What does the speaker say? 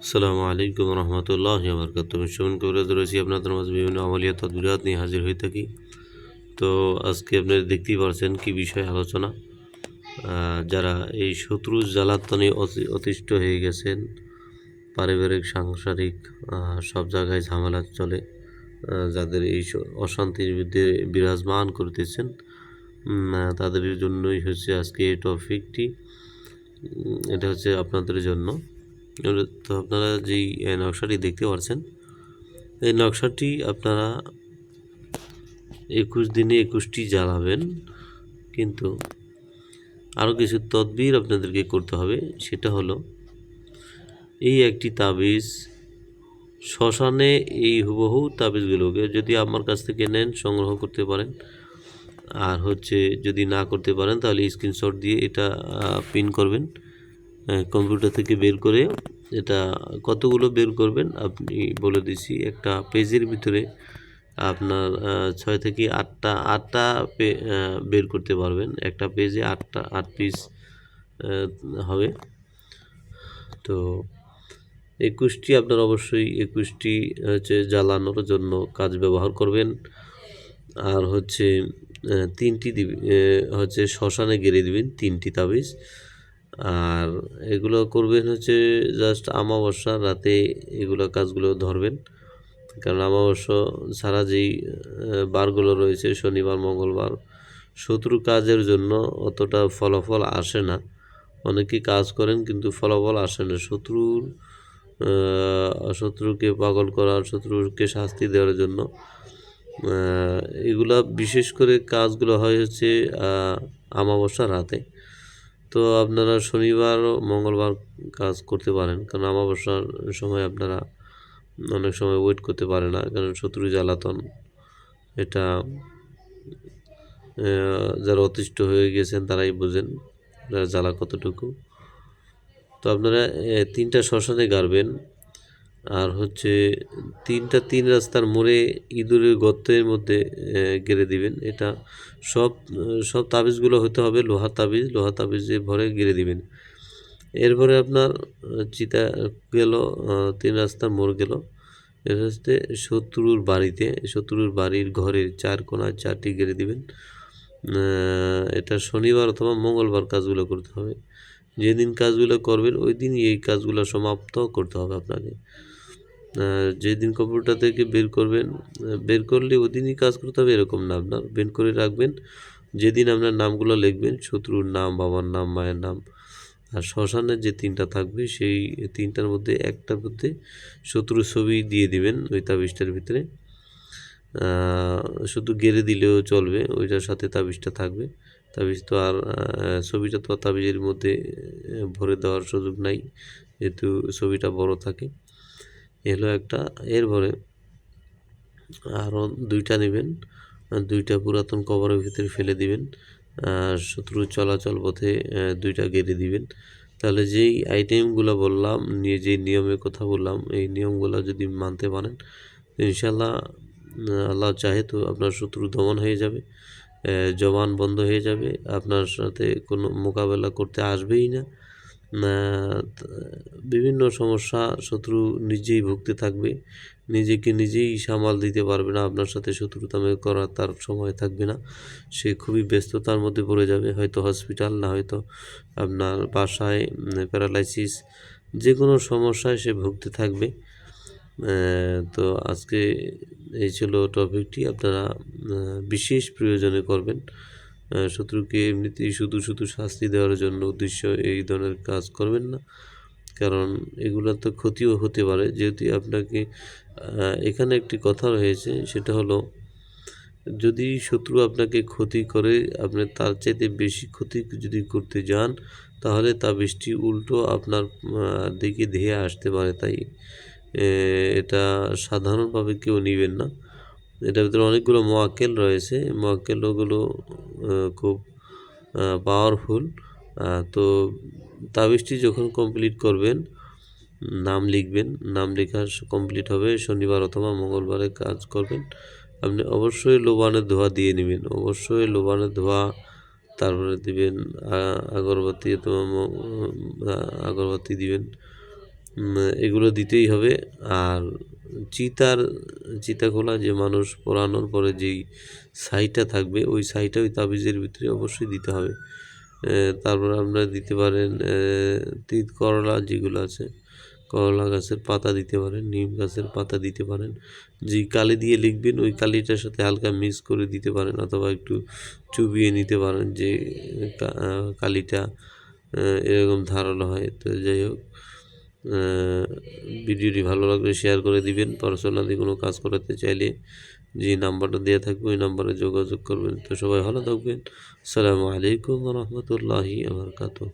আসসালামু আলাইকুম রহমতুল্লাহ বরকাত সুমন কবিরাজ রয়েছি আপনাদের মাঝে বিভিন্ন আমলিয়া তদবিরাত নিয়ে হাজির হয়ে থাকি। তো আজকে আপনারা দেখতেই পারছেন কি বিষয়ে আলোচনা। যারা এই শত্রু জ্বালাতনে অতি- অতিষ্ঠ হয়ে গেছেন, পারিবারিক, সাংসারিক সব জায়গায় ঝামেলা চলে যাদের এই অশান্তির বিরুদ্ধে বিরাজমান করতেছেন তাদের জন্যই হচ্ছে আজকে এই টপিকটি। এটা হচ্ছে আপনাদের জন্য। তো আপনারা যেই নকশাটি দেখতে পাচ্ছেন এই নকশাটি আপনারা একুশ দিনে একুশটি জ্বালাবেন, কিন্তু আরও কিছু তদবির আপনাদেরকে করতে হবে, সেটা হলো এই একটি তাবিজ, শ্মশানে এই হুবহু তাবিজগুলোকে যদি আমার কাছ থেকে নেন, সংগ্রহ করতে পারেন, আর হচ্ছে যদি না করতে পারেন, তাহলে স্ক্রিনশট দিয়ে এটা পিন করবেন। কম্পিউটার থেকে বের করে এটা কতগুলো বের করবেন? আপনি বলে দিছি, একটা পেজের ভিতরে আপনার ছয় থেকে আটটা আটটা বের করতে পারবেন। একটা পেজে আটটা, আট পিস হবে। তো একুশটি আপনার অবশ্যই একুশটি হচ্ছে জ্বালানোর জন্য কাজ ব্যবহার করবেন। আর হচ্ছে তিনটি হচ্ছে শ্মশানে গেড়ে দিবেন তিনটি তাবিজ। আর এগুলো করবেন হচ্ছে জাস্ট আমাবস্যা রাতে এগুলো কাজগুলো ধরবেন। কারণ আমাবস্যা ছাড়া যেই বারগুলো রয়েছে, শনিবার, মঙ্গলবার, শত্রু কাজের জন্য অতটা ফলাফল আসে না। অনেকে কাজ করেন কিন্তু ফলাফল আসে না। শত্রুর শত্রুকে পাগল করা, শত্রুকে শাস্তি দেওয়ার জন্য এগুলা বিশেষ করে কাজগুলো হয় হচ্ছে আমাবস্যা রাতে। তো আপনারা শনিবার ও মঙ্গলবার কাজ করতে পারেন। কারণ অমাবস্যার সময় আপনারা অনেক সময় ওয়েট করতে পারে না। কারণ শত্রু জ্বালাতন এটা যারা অতিষ্ঠ হয়ে গেছেন তারাই বোঝেন জ্বালা কতটুকু। তো আপনারা তিনটা শ্মশানে গাড়বেন। আর হচ্ছে তিনটা তিন রাস্তার মোড়ে ইঁদুরের গর্তের মধ্যে গেড়ে দিবেন। এটা সব সব তাবিজগুলো হতে হবে লোহা তাবিজ লোহা তাবিজে ভরে গেড়ে দিবেন। এরপরে আপনার চিতা গেল তিন রাস্তার মোড় গেল। এর হচ্ছে শত্রুর বাড়িতে, শত্রুর বাড়ির ঘরের চার কোণায় চারটি গেড়ে দিবেন। এটা শনিবার অথবা মঙ্গলবার কাজগুলো করতে হবে। যেদিন কাজগুলো করবেন, ওই দিনই এই কাজগুলো সমাপ্ত করতে হবে আপনাকে। যেদিন কম্পিউটার থেকে বের করবেন বের করলে ওই দিনই কাজ করতে হবে, এরকম না আপনার। বের করে রাখবেন, যেদিন আপনার নামগুলো লিখবেন, শত্রুর নাম, বাবার নাম, মায়ের নাম, আর শ্মশানের যে তিনটা থাকবে, সেই তিনটার মধ্যে একটার মধ্যে শত্রুর ছবি দিয়ে দিবেন ওই তাবিজটার ভিতরে। শুধু গেড়ে দিলেও চলবে, ওইটার সাথে তাবিজটা থাকবে। তাবিজ তো আর ছবিটা তো তাবিজের মধ্যে ভরে দেওয়ার সুযোগ নাই, যেহেতু ছবিটা বড় থাকে। এলো একটা, এরপরে আরও দুইটা নেবেন দুইটা পুরাতন কভারের ভিতরে ফেলে দিবেন, আর শত্রু চলাচল পথে দুইটা গেড়ে দিবেন। তাহলে যেই আইটেমগুলো বললাম, নিয়ে যে নিয়মের কথা বললাম, এই নিয়মগুলো যদি মানতে পারেন ইনশাল্লাহ আল্লাহ চাহে তো আপনার শত্রু দমন হয়ে যাবে জবান বন্ধ হয়ে যাবে, আপনার সাথে কোনো মোকাবেলা করতে আসবেই না। বিভিন্ন সমস্যা শত্রু নিজেই ভুগতে থাকবে। নিজেকে নিজেই সামাল দিতে পারবে না, আপনার সাথে শত্রুতামে করার তার সময় থাকবে না। সে খুবই ব্যস্ততার মধ্যে পড়ে যাবে, হয়তো হসপিটাল, না হয়তো আপনার বাসায় প্যারালাইসিস যে কোনো সমস্যায় সে ভুগতে থাকবে। তো আজকে এই ছিল টপিকটি, আপনারা বিশেষ প্রয়োজনে করবেন। শত্রুকে এমনিতেই শুধু শুধু শাস্তি দেওয়ার জন্য উদ্দেশ্য এই ধরনের কাজ করবেন না। কারণ এগুলো তো ক্ষতিও হতে পারে। যেহেতু আপনাকে এখানে একটি কথা রয়েছে, সেটা হলো, যদি শত্রু আপনাকে ক্ষতি করে, আপনি তার চাইতে বেশি ক্ষতি যদি করতে যান, তাহলে তা বৃষ্টি উল্টো আপনার দিকে ধেয়ে আসতে পারে। তাই এটা সাধারণভাবে কেউ নেবেন না। এটার ভিতরে অনেকগুলো মোয়াক্কেল রয়েছে। মোয়াক্কেলগুলো খুব পাওয়ারফুল তো তাবিজটি যখন কমপ্লিট করবেন, নাম লিখবেন, নাম লেখা কমপ্লিট হবে, শনিবার অথবা মঙ্গলবারে কাজ করবেন। আপনি অবশ্যই লোবানের ধোয়া দিয়ে নেবেন। অবশ্যই লোবানের ধোয়া, তারপরে দিবেন আগরবাতি অথবা আগরবাতি দিবেন। এগুলো দিতেই হবে। আর চিতার চিতাখোলা যে মানুষ পোড়ানোর পরে যেই ছাইটা থাকবে, ওই ছাইটা ওই তাবিজের ভিতরে অবশ্যই দিতে হবে। তারপর আপনারা দিতে পারেন তিত করলা যেগুলো আছে, করলা গাছের পাতা দিতে পারেন, নিম গাছের পাতা দিতে পারেন। যেই কালি দিয়ে লিখবেন, ওই কালিটার সাথে হালকা মিক্স করে দিতে পারেন অথবা একটু চুবিয়ে নিতে পারেন যে কালিটা এরকম ধারালো হয়। তো যাই হোক ভিডিওটি ভালো লাগলে শেয়ার করে দিবেন। পার্সোনালি কোনো কাজ করাতে চাইলে যে নাম্বারটা দেওয়া থাকবে, ওই নাম্বারে যোগাযোগ করবেন। তো সবাই ভালো থাকবেন। আসসালামু আলাইকুম রহমতুল্লাহি আবরকাতুহ